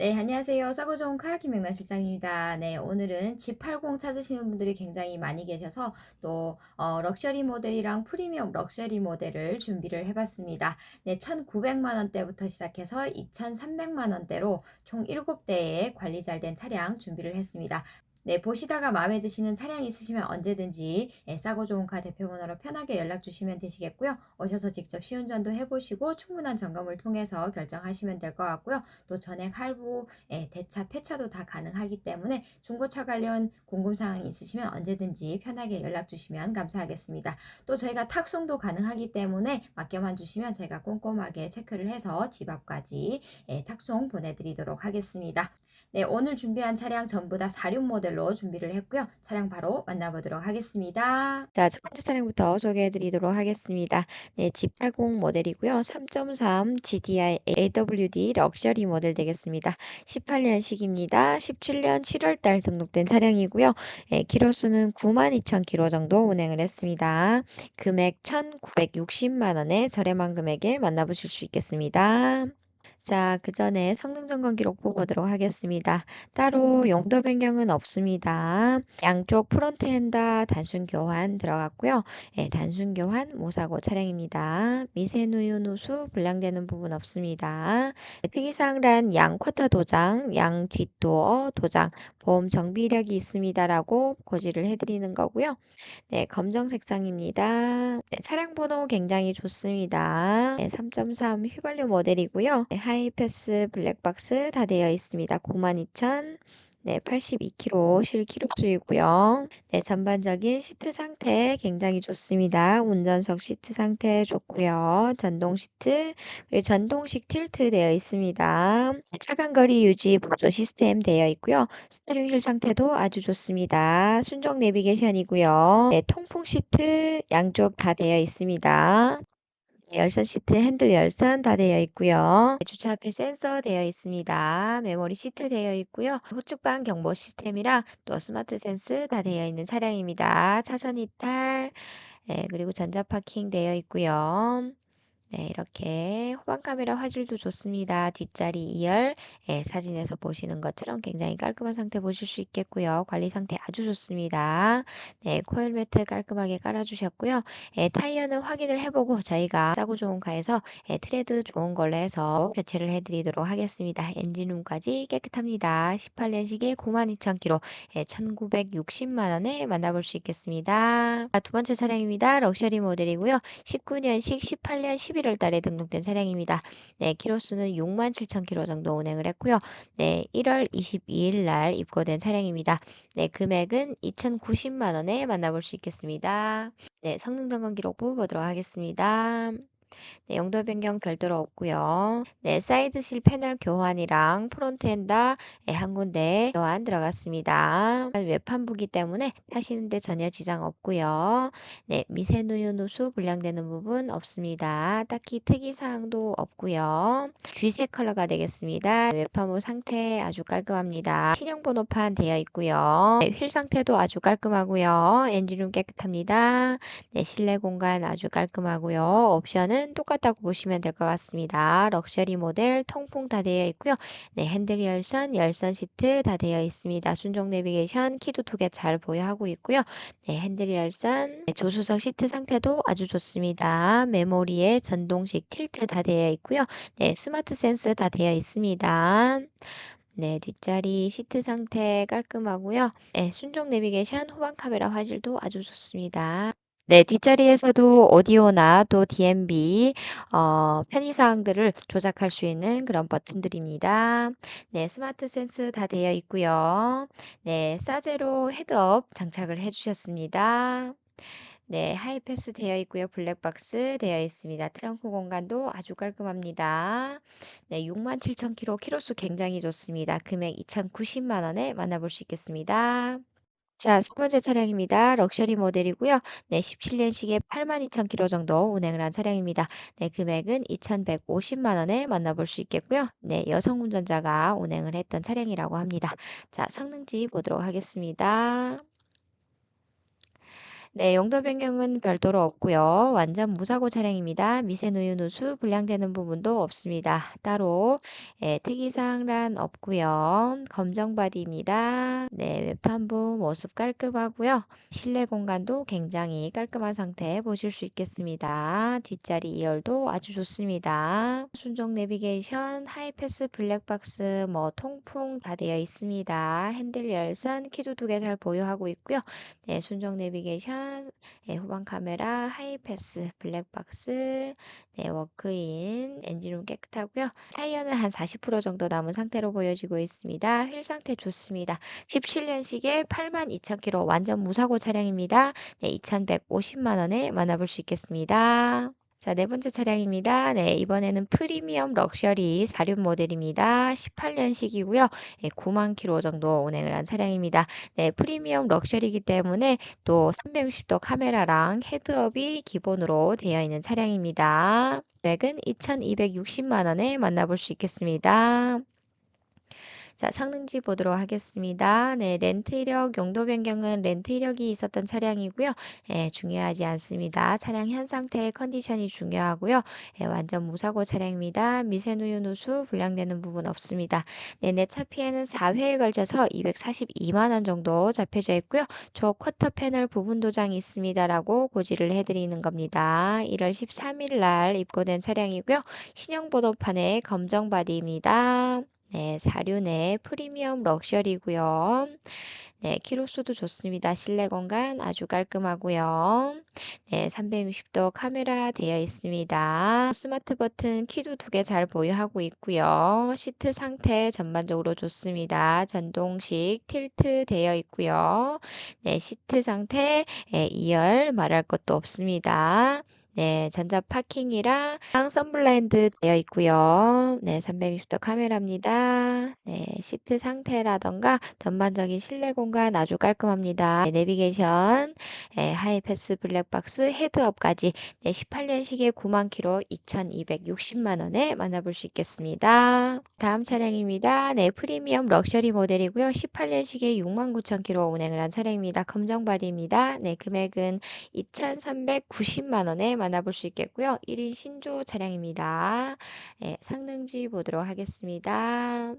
네, 안녕하세요. 싸고 좋은 카야킹 맥락 실장입니다. 네, 오늘은 G80 찾으시는 분들이 굉장히 많이 계셔서 또 어, 럭셔리 모델이랑 프리미엄 럭셔리 모델을 준비를 해봤습니다. 네, 1,900만 원대부터 시작해서 2,300만 원대로 총 7대의 관리 잘 된 차량 준비를 했습니다. 네, 보시다가 마음에 드시는 차량 있으시면 언제든지 예, 싸고 좋은 카 대표번호로 편하게 연락 주시면 되시겠고요. 오셔서 직접 시운전도 해보시고 충분한 점검을 통해서 결정하시면 될 것 같고요. 또 전액 할부, 예, 대차, 폐차도 다 가능하기 때문에 중고차 관련 궁금사항이 있으시면 언제든지 편하게 연락 주시면 감사하겠습니다. 또 저희가 탁송도 가능하기 때문에 맡겨만 주시면 저희가 꼼꼼하게 체크를 해서 집 앞까지 예, 탁송 보내드리도록 하겠습니다. 네, 오늘 준비한 차량 전부 다 4륜 모델로 준비를 했고요. 차량 바로 만나보도록 하겠습니다. 자, 첫 번째 차량부터 소개해 드리도록 하겠습니다. 네, G80 모델이고요. 3.3 GDI AWD 럭셔리 모델 되겠습니다. 18년식입니다. 17년 7월 달 등록된 차량이고요. 예, 키로수는 92,000km 정도 운행을 했습니다. 금액 1,960만 원에 저렴한 금액에 만나보실 수 있겠습니다. 자, 그 전에 성능 점검 기록 보도록 하겠습니다. 따로 용도 변경은 없습니다. 양쪽 프론트 핸더 단순 교환 들어갔고요. 예, 단순 교환 무사고 차량입니다. 미세 누유 누수 불량되는 부분 없습니다. 특이사항란 양 쿼터 도장, 양 뒷도어 도장, 보험 정비 이력이 있습니다라고 고지를 해드리는 거고요. 네, 검정 색상입니다. 네, 차량 번호 굉장히 좋습니다. 네, 3.3 휘발유 모델이고요. 네, 하이 패스 블랙박스 다 되어 있습니다. 92,000 네, 82kg 실 키로수이고요. 네, 전반적인 시트 상태 굉장히 좋습니다. 운전석 시트 상태 좋고요. 전동 시트, 그리고 전동식 틸트 되어 있습니다. 네, 차간 거리 유지 보조 시스템 되어 있고요. 스티어링 휠 상태도 아주 좋습니다. 순정 내비게이션이고요. 네, 통풍 시트 양쪽 다 되어 있습니다. 열선 시트 핸들 열선 다 되어 있고요. 주차 앞에 센서 되어 있습니다. 메모리 시트 되어 있고요. 후측방 경보 시스템이랑 또 스마트 센스 다 되어 있는 차량입니다. 차선 이탈, 예, 그리고 전자 파킹 되어 있고요. 네, 이렇게 후방 카메라 화질도 좋습니다. 뒷자리 2열 예, 사진에서 보시는 것처럼 굉장히 깔끔한 상태 보실 수 있겠고요. 관리 상태 아주 좋습니다. 네, 코일 매트 깔끔하게 깔아주셨고요. 예, 타이어는 확인을 해보고 저희가 싸고 좋은 가에서 예, 트레드 좋은 걸로 해서 교체를 해드리도록 하겠습니다. 엔진룸까지 깨끗합니다. 18년식에 92,000km, 예, 1,960만 원에 만나볼 수 있겠습니다. 자, 두 번째 차량입니다. 럭셔리 모델이고요. 19년식 18년 11월 달에 등록된 차량입니다. 네, 키로수는 67,000km 정도 운행을 했고요. 네, 1월 22일 날 입고된 차량입니다. 네, 금액은 2,090만 원에 만나볼 수 있겠습니다. 네, 성능 점검 기록부 보도록 하겠습니다. 네, 용도 변경 별도로 없고요. 네, 사이드 실 패널 교환이랑 프론트 엔더 네, 한 군데 교환 들어갔습니다. 외판부기 때문에 타시는데 전혀 지장 없고요. 네, 미세 누유 누수 불량되는 부분 없습니다. 딱히 특이 사항도 없고요. 쥐색 컬러가 되겠습니다. 외판부 상태 아주 깔끔합니다. 신형 번호판 되어 있고요. 네, 휠 상태도 아주 깔끔하고요. 엔진룸 깨끗합니다. 네, 실내 공간 아주 깔끔하고요. 옵션은 똑같다고 보시면 될 것 같습니다. 럭셔리 모델 통풍 다 되어 있고요. 네, 핸들 열선, 열선 시트 다 되어 있습니다. 순정 내비게이션, 키도 두 개 잘 보유하고 있고요. 네, 핸들 열선, 네, 조수석 시트 상태도 아주 좋습니다. 메모리에 전동식 틸트 다 되어 있고요. 네, 스마트 센스 다 되어 있습니다. 네, 뒷자리 시트 상태 깔끔하고요. 네, 순정 내비게이션, 후방 카메라 화질도 아주 좋습니다. 네, 뒷자리에서도 오디오나 또 DMB 어, 편의사항들을 조작할 수 있는 그런 버튼들입니다. 네, 스마트 센스 다 되어 있고요. 네, 사제로 헤드업 장착을 해주셨습니다. 네, 하이패스 되어 있고요. 블랙박스 되어 있습니다. 트렁크 공간도 아주 깔끔합니다. 네, 67,000km 키로수 굉장히 좋습니다. 금액 2,090만 원에 만나볼 수 있겠습니다. 자, 세 번째 차량입니다. 럭셔리 모델이고요. 네, 17년식에 82,000km 정도 운행을 한 차량입니다. 네, 금액은 2,150만 원에 만나볼 수 있겠고요. 네, 여성 운전자가 운행을 했던 차량이라고 합니다. 자, 성능지 보도록 하겠습니다. 네, 용도 변경은 별도로 없고요. 완전 무사고 차량입니다. 미세 누유 누수 불량되는 부분도 없습니다. 따로 예, 특이사항란 없고요. 검정 바디입니다. 네, 외판부 모습 깔끔하고요. 실내 공간도 굉장히 깔끔한 상태 보실 수 있겠습니다. 뒷자리 2열도 아주 좋습니다. 순정 내비게이션, 하이패스 블랙박스, 뭐 통풍 다 되어 있습니다. 핸들 열선, 키도 두 개 잘 보유하고 있고요. 네, 순정 내비게이션, 네, 후방 카메라, 하이패스, 블랙박스, 네, 워크인, 엔진룸 깨끗하고요. 타이어는 한 40% 정도 남은 상태로 보여지고 있습니다. 휠 상태 좋습니다. 17년식에 82,000km 완전 무사고 차량입니다. 네, 2,150만 원에 만나볼 수 있겠습니다. 자, 네 번째 차량입니다. 네, 이번에는 프리미엄 럭셔리 4륜 모델입니다. 18년식이고요. 네, 9만 킬로 정도 운행을 한 차량입니다. 네, 프리미엄 럭셔리이기 때문에 또 360도 카메라랑 헤드업이 기본으로 되어 있는 차량입니다. 금액은 2,260만 원에 만나볼 수 있겠습니다. 자, 성능지 보도록 하겠습니다. 네, 렌트 이력 용도 변경은 렌트 이력이 있었던 차량이고요. 예, 중요하지 않습니다. 차량 현 상태의 컨디션이 중요하고요. 예, 완전 무사고 차량입니다. 미세누유 누수 불량되는 부분 없습니다. 네, 내차 피해는 4회에 걸쳐서 242만 원 정도 잡혀져 있고요. 저 쿼터 패널 부분 도장이 있습니다라고 고지를 해드리는 겁니다. 1월 13일 날 입고된 차량이고요. 신형 보도판의 검정 바디입니다. 네, 사륜의 프리미엄 럭셔리고요. 네, 키로수도 좋습니다. 실내 공간 아주 깔끔하고요. 네, 360도 카메라 되어 있습니다. 스마트 버튼 키도 두 개 잘 보유하고 있고요. 시트 상태 전반적으로 좋습니다. 전동식 틸트 되어 있고요. 네, 시트 상태 예, 2열 말할 것도 없습니다. 네, 전자 파킹이랑 선블라인드 되어 있고요. 네, 360도 카메라입니다. 네, 시트 상태라던가 전반적인 실내 공간 아주 깔끔합니다. 네, 내비게이션, 네, 하이패스 블랙박스, 헤드업까지 네, 18년식에 9만 킬로 2,260만 원에 만나볼 수 있겠습니다. 다음 차량입니다. 네, 프리미엄 럭셔리 모델이고요. 18년식에 6만 9천 킬로 운행을 한 차량입니다. 검정 바디입니다. 네, 금액은 2,390만 원에 만나볼 수 있겠고요. 1인 신조 차량입니다. 네, 상능지 보도록 하겠습니다.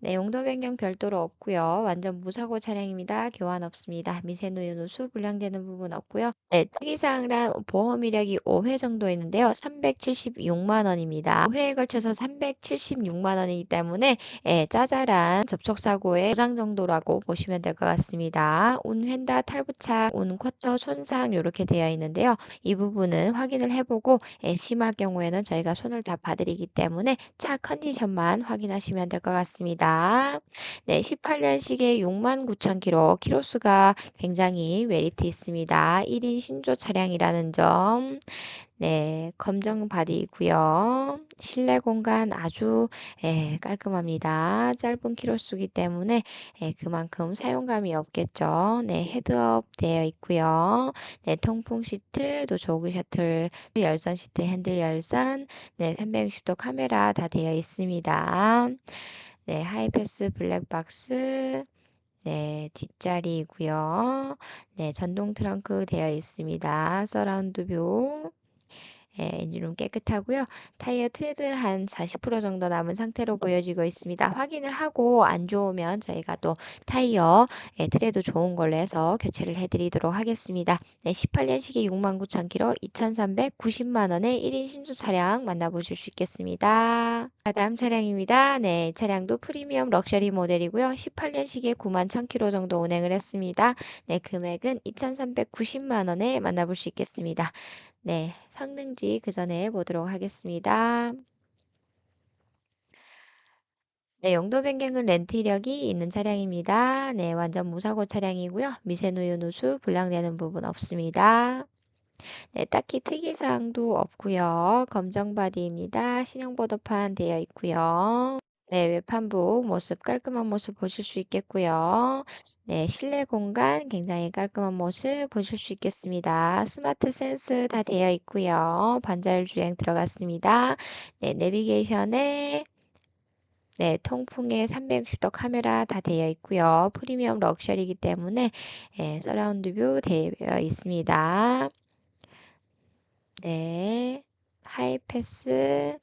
네, 용도 변경 별도로 없고요. 완전 무사고 차량입니다. 교환 없습니다. 미세누유 누수 불량되는 부분 없고요. 네, 특이사항란 보험 이력이 5회 정도 있는데요. 376만 원입니다. 5회에 걸쳐서 376만 원이기 때문에 예, 짜잘한 접촉사고의 보상 정도라고 보시면 될 것 같습니다. 운 휀다 탈부착, 운 쿼터 손상 이렇게 되어 있는데요. 이 부분은 확인을 해보고 예, 심할 경우에는 저희가 손을 다 봐드리기 때문에 차 컨디션만 확인하시면 될 것 같습니다. 있습니다. 네, 18년식의 69,000km, 키로수가 굉장히 메리트 있습니다. 1인 신조 차량이라는 점. 네, 검정 바디이고요. 실내 공간 아주 예, 깔끔합니다. 짧은 키로수기 때문에 예, 그만큼 사용감이 없겠죠. 네, 헤드업 되어 있고요. 네, 통풍 시트, 또 조그 셔틀, 열선 시트, 핸들 열선, 네, 360도 카메라 다 되어 있습니다. 네, 하이패스 블랙박스, 네, 뒷자리이고요. 네, 전동 트렁크 되어 있습니다. 서라운드 뷰. 예, 엔진룸 깨끗하고요. 타이어 트레드 한 40% 정도 남은 상태로 보여지고 있습니다. 확인을 하고 안 좋으면 저희가 또 타이어 예, 트레드 좋은 걸로 해서 교체를 해드리도록 하겠습니다. 네, 18년식에 69,000km, 2,390만 원의 1인 신주 차량 만나보실 수 있겠습니다. 다음 차량입니다. 네, 차량도 프리미엄 럭셔리 모델이고요. 18년식에 9만 1,000km 정도 운행을 했습니다. 네, 금액은 2,390만 원에 만나볼 수 있겠습니다. 네, 성능지 그 전에 보도록 하겠습니다. 네, 용도 변경은 렌트 이력이 있는 차량입니다. 네, 완전 무사고 차량이고요. 미세누유 누수 불량되는 부분 없습니다. 네, 딱히 특이사항도 없고요. 검정 바디입니다. 신형 보도판 되어 있고요. 네, 외판부 모습 깔끔한 모습 보실 수 있겠고요. 네, 실내 공간 굉장히 깔끔한 모습 보실 수 있겠습니다. 스마트 센스 다 되어 있고요. 반자율 주행 들어갔습니다. 네, 내비게이션에 네, 통풍에 360도 카메라 다 되어 있고요. 프리미엄 럭셔리이기 때문에 예, 서라운드 뷰 되어 있습니다. 네, 하이패스,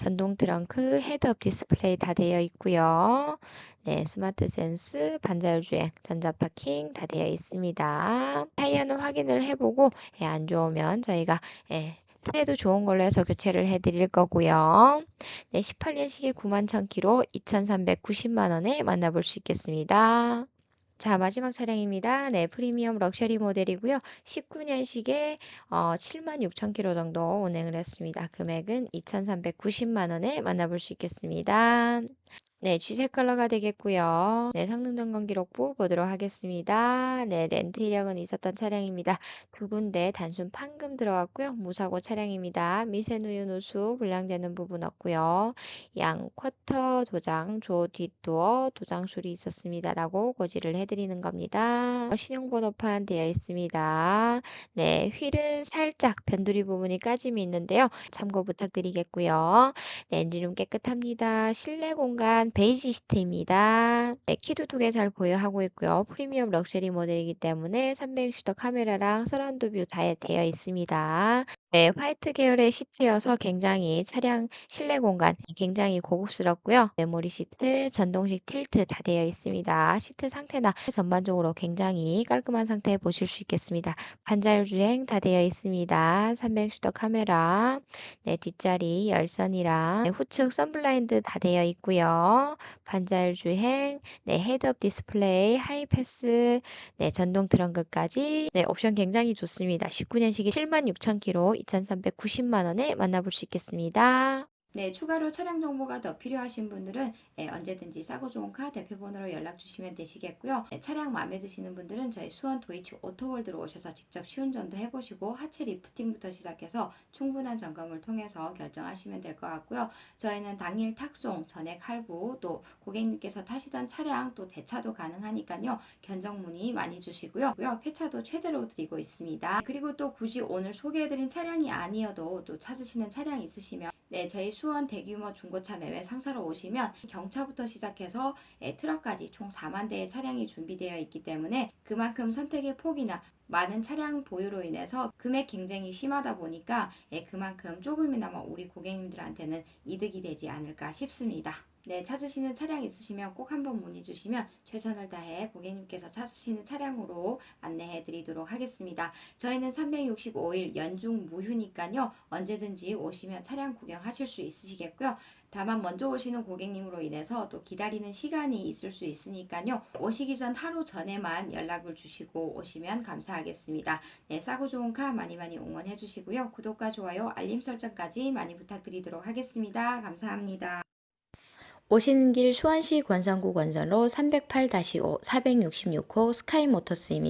전동 트렁크, 헤드업 디스플레이 다 되어 있고요. 네, 스마트 센스, 반자율 주행, 전자 파킹 다 되어 있습니다. 타이어는 확인을 해보고 예, 안 좋으면 저희가 예, 트레도 좋은 걸로 해서 교체를 해드릴 거고요. 네, 18년식에 9만 1000km, 2,390만 원에 만나볼 수 있겠습니다. 자, 마지막 차량입니다. 네, 프리미엄 럭셔리 모델이고요. 19년식에 어, 7만 6천 킬로 정도 운행을 했습니다. 금액은 2,390만 원에 만나볼 수 있겠습니다. 네, 쥐색 컬러가 되겠고요. 네, 성능 점검 기록부 보도록 하겠습니다. 네, 렌트 이력은 있었던 차량입니다. 두 군데 단순 판금 들어갔고요. 무사고 차량입니다. 미세누유 누수 불량되는 부분 없고요. 양 쿼터 도장, 조 뒷도어 도장 수리 있었습니다 라고 고지를 해드리는 겁니다. 신용번호판 되어 있습니다. 네, 휠은 살짝 변두리 부분이 까짐이 있는데요. 참고 부탁드리겠고요. 네, 엔진룸 깨끗합니다. 실내 공간 베이지 시트입니다. 네, 키도 두 개 잘 보유하고 있고요. 프리미엄 럭셔리 모델이기 때문에 360도 카메라랑 서라운드 뷰 다 되어 있습니다. 네, 화이트 계열의 시트여서 굉장히 차량 실내 공간 굉장히 고급스럽고요. 메모리 시트, 전동식 틸트 다 되어 있습니다. 시트 상태나 전반적으로 굉장히 깔끔한 상태 보실 수 있겠습니다. 반자율 주행 다 되어 있습니다. 360도 카메라, 네, 뒷자리 열선이랑 네, 후측 선블라인드 다 되어 있고요. 반자율 주행, 네, 헤드업 디스플레이, 하이패스, 네, 전동 트렁크까지 네, 옵션 굉장히 좋습니다. 19년식이 76,000km, 2,390만 원에 만나볼 수 있겠습니다. 네, 추가로 차량 정보가 더 필요하신 분들은 예, 언제든지 싸고 좋은 카 대표번호로 연락 주시면 되시겠고요. 네, 차량 마음에 드시는 분들은 저희 수원 도이치 오토월드로 오셔서 직접 시운전도 해보시고 하체 리프팅부터 시작해서 충분한 점검을 통해서 결정하시면 될 것 같고요. 저희는 당일 탁송, 전액 할부, 또 고객님께서 타시던 차량 또 대차도 가능하니까요. 견적 문의 많이 주시고요. 폐차도 최대로 드리고 있습니다. 그리고 또 굳이 오늘 소개해드린 차량이 아니어도 또 찾으시는 차량 있으시면 네, 저희 수원 대규모 중고차 매매 상사로 오시면 경차부터 시작해서 예, 트럭까지 총 4만 대의 차량이 준비되어 있기 때문에 그만큼 선택의 폭이나 많은 차량 보유로 인해서 금액 경쟁이 심하다 보니까 예, 그만큼 조금이나마 우리 고객님들한테는 이득이 되지 않을까 싶습니다. 네, 찾으시는 차량 있으시면 꼭 한번 문의 주시면 최선을 다해 고객님께서 찾으시는 차량으로 안내해 드리도록 하겠습니다. 저희는 365일 연중 무휴니까요. 언제든지 오시면 차량 구경하실 수 있으시겠고요. 다만 먼저 오시는 고객님으로 인해서 또 기다리는 시간이 있을 수 있으니까요. 오시기 전 하루 전에만 연락을 주시고 오시면 감사하겠습니다. 네, 싸고 좋은 카 많이 많이 응원해 주시고요. 구독과 좋아요, 알림 설정까지 많이 부탁드리도록 하겠습니다. 감사합니다. 오시는 길 수원시 권선구 권선로 308-5 466호 스카이모터스입니다.